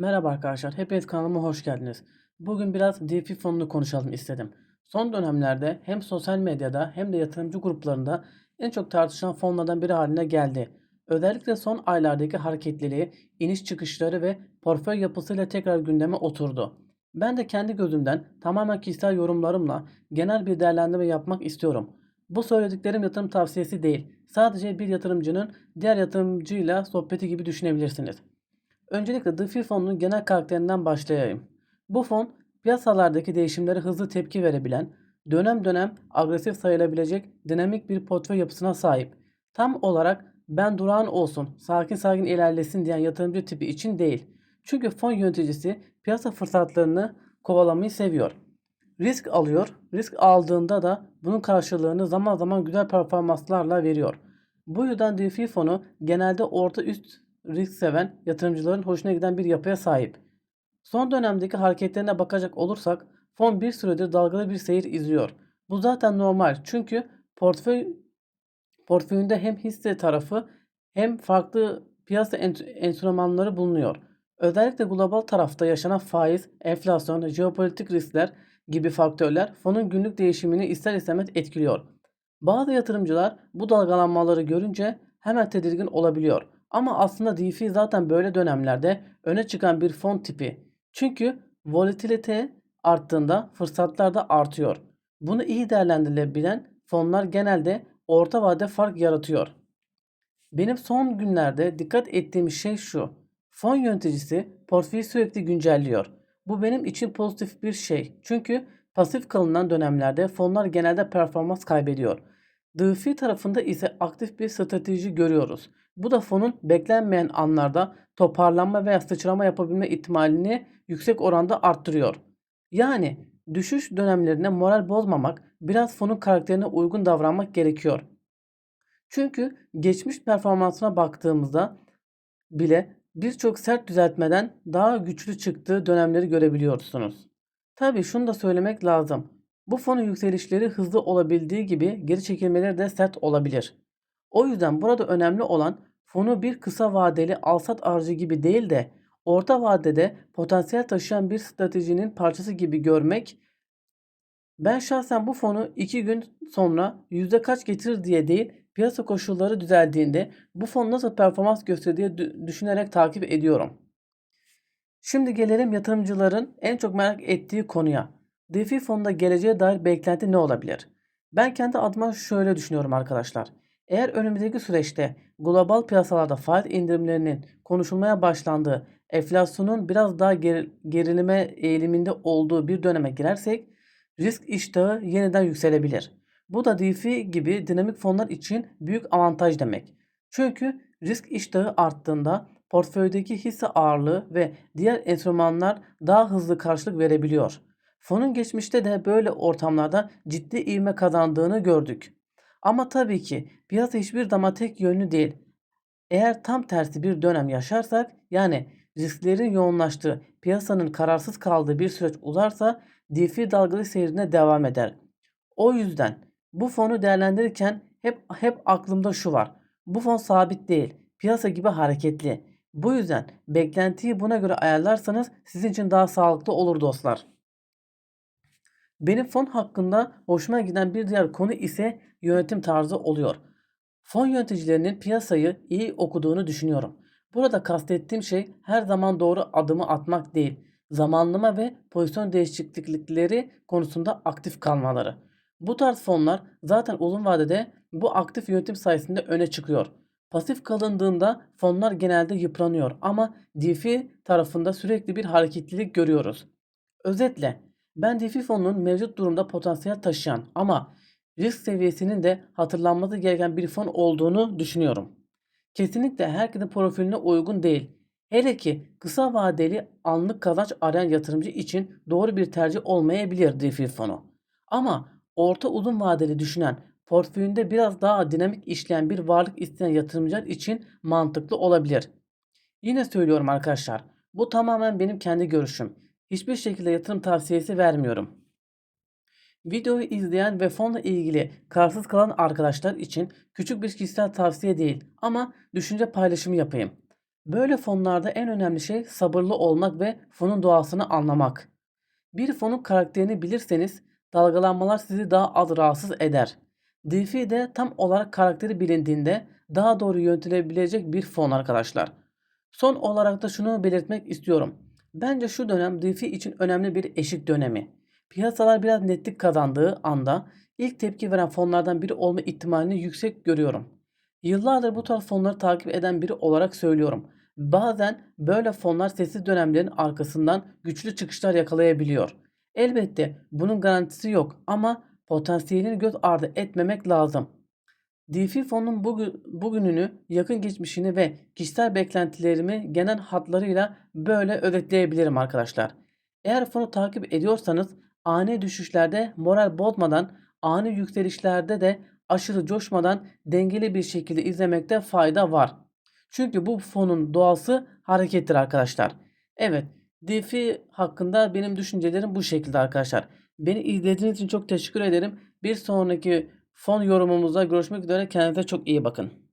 Merhaba arkadaşlar, hepiniz kanalıma hoş geldiniz. Bugün biraz DeFi fonunu konuşalım istedim. Son dönemlerde hem sosyal medyada hem de yatırımcı gruplarında en çok tartışılan fonlardan biri haline geldi. Özellikle son aylardaki hareketliliği, iniş çıkışları ve portföy yapısıyla tekrar gündeme oturdu. Ben de kendi gözümden tamamen kişisel yorumlarımla genel bir değerlendirme yapmak istiyorum. Bu söylediklerim yatırım tavsiyesi değil. Sadece bir yatırımcının diğer yatırımcıyla sohbeti gibi düşünebilirsiniz. Öncelikle DeFi fonunun genel karakterinden başlayayım. Bu fon piyasalardaki değişimlere hızlı tepki verebilen, dönem dönem agresif sayılabilecek dinamik bir portföy yapısına sahip. Tam olarak ben durağan olsun, sakin sakin ilerlesin diyen yatırımcı tipi için değil. Çünkü fon yöneticisi piyasa fırsatlarını kovalamayı seviyor. Risk alıyor. Risk aldığında da bunun karşılığını zaman zaman güzel performanslarla veriyor. Bu yüzden DeFi fonu genelde orta üst risk seven yatırımcıların hoşuna giden bir yapıya sahip. Son dönemdeki hareketlerine bakacak olursak fon bir süredir dalgalı bir seyir izliyor. Bu zaten normal çünkü portföy portföyünde hem hisse tarafı hem farklı piyasa enstrümanları bulunuyor. Özellikle global tarafta yaşanan faiz, enflasyon, jeopolitik riskler gibi faktörler fonun günlük değişimini ister istemez etkiliyor. Bazı yatırımcılar bu dalgalanmaları görünce hemen tedirgin olabiliyor. Ama aslında DeFi zaten böyle dönemlerde öne çıkan bir fon tipi. Çünkü volatilite arttığında fırsatlar da artıyor. Bunu iyi değerlendirilebilen fonlar genelde orta vade fark yaratıyor. Benim son günlerde dikkat ettiğim şey şu. Fon yöneticisi portföyü sürekli güncelliyor. Bu benim için pozitif bir şey. Çünkü pasif kalınan dönemlerde fonlar genelde performans kaybediyor. DeFi tarafında ise aktif bir strateji görüyoruz. Bu da fonun beklenmeyen anlarda toparlanma veya sıçrama yapabilme ihtimalini yüksek oranda arttırıyor. Yani düşüş dönemlerinde moral bozmamak, biraz fonun karakterine uygun davranmak gerekiyor. Çünkü geçmiş performansına baktığımızda bile birçok sert düzeltmeden daha güçlü çıktığı dönemleri görebiliyorsunuz. Tabii şunu da söylemek lazım. Bu fonun yükselişleri hızlı olabildiği gibi geri çekilmeleri de sert olabilir. O yüzden burada önemli olan fonu bir kısa vadeli alsat aracı gibi değil de orta vadede potansiyel taşıyan bir stratejinin parçası gibi görmek. Ben şahsen bu fonu 2 gün sonra yüzde kaç getirir diye değil piyasa koşulları düzeldiğinde bu fon nasıl performans dü- düşünerek takip ediyorum. Şimdi gelelim yatırımcıların en çok merak ettiği konuya. DeFi fonunda geleceğe dair beklenti ne olabilir? Ben kendi adıma şöyle düşünüyorum arkadaşlar. Eğer önümüzdeki süreçte global piyasalarda faiz indirimlerinin konuşulmaya başlandığı, enflasyonun biraz daha ger- gerilime eğiliminde olduğu bir döneme girersek risk iştahı yeniden yükselebilir. Bu da DeFi gibi dinamik fonlar için büyük avantaj demek. Çünkü risk iştahı arttığında portföydeki hisse ağırlığı ve diğer enstrümanlar daha hızlı karşılık verebiliyor. Fonun geçmişte de böyle ortamlarda ciddi ivme kazandığını gördük. Ama tabii ki piyasa hiçbir zaman tek yönlü değil. Eğer tam tersi bir dönem yaşarsak yani risklerin yoğunlaştığı, piyasanın kararsız kaldığı bir süreç uzarsa DeFi dalgalı seyrine devam eder. O yüzden bu fonu değerlendirirken hep hep aklımda şu var. Bu fon sabit değil. Piyasa gibi hareketli. Bu yüzden beklentiyi buna göre ayarlarsanız sizin için daha sağlıklı olur dostlar. Benim fon hakkında hoşuma giden bir diğer konu ise yönetim tarzı oluyor. Fon yöneticilerinin piyasayı iyi okuduğunu düşünüyorum. Burada kastettiğim şey her zaman doğru adımı atmak değil, zamanlama ve pozisyon değişiklikleri konusunda aktif kalmaları. Bu tarz fonlar zaten uzun vadede bu aktif yönetim sayesinde öne çıkıyor. Pasif kalındığında fonlar genelde yıpranıyor ama DeFi tarafında sürekli bir hareketlilik görüyoruz. Özetle ben DeFi fonunun mevcut durumda potansiyel taşıyan ama risk seviyesinin de hatırlanması gereken bir fon olduğunu düşünüyorum. Kesinlikle herkesin profiline uygun değil. Hele ki kısa vadeli anlık kazanç arayan yatırımcı için doğru bir tercih olmayabilir DeFi fonu. Ama orta uzun vadeli düşünen, portföyünde biraz daha dinamik işleyen bir varlık isteyen yatırımcılar için mantıklı olabilir. Yine söylüyorum arkadaşlar. Bu tamamen benim kendi görüşüm. Hiçbir şekilde yatırım tavsiyesi vermiyorum. Videoyu izleyen ve fonla ilgili kararsız kalan arkadaşlar için küçük bir kişisel tavsiye değil ama düşünce paylaşımı yapayım. Böyle fonlarda en önemli şey sabırlı olmak ve fonun doğasını anlamak. Bir fonun karakterini bilirseniz dalgalanmalar sizi daha az rahatsız eder. DeFi de tam olarak karakteri bilindiğinde daha doğru yönetilebilecek bir fon arkadaşlar. Son olarak da şunu belirtmek istiyorum. Bence şu dönem DeFi için önemli bir eşik dönemi. Piyasalar biraz netlik kazandığı anda ilk tepki veren fonlardan biri olma ihtimalini yüksek görüyorum. Yıllardır bu tarz fonları takip eden biri olarak söylüyorum. Bazen böyle fonlar sessiz dönemlerin arkasından güçlü çıkışlar yakalayabiliyor. Elbette bunun garantisi yok ama potansiyelini göz ardı etmemek lazım. DeFi fonun bugün, bugününü, yakın geçmişini ve kişisel beklentilerimi genel hatlarıyla böyle özetleyebilirim arkadaşlar. Eğer fonu takip ediyorsanız ani düşüşlerde moral bozmadan, ani yükselişlerde de aşırı coşmadan dengeli bir şekilde izlemekte fayda var. Çünkü bu fonun doğası harekettir arkadaşlar. Evet, DeFi hakkında benim düşüncelerim bu şekilde arkadaşlar. Beni izlediğiniz için çok teşekkür ederim. Bir sonraki fon yorumumuzda görüşmek üzere. Kendinize çok iyi bakın.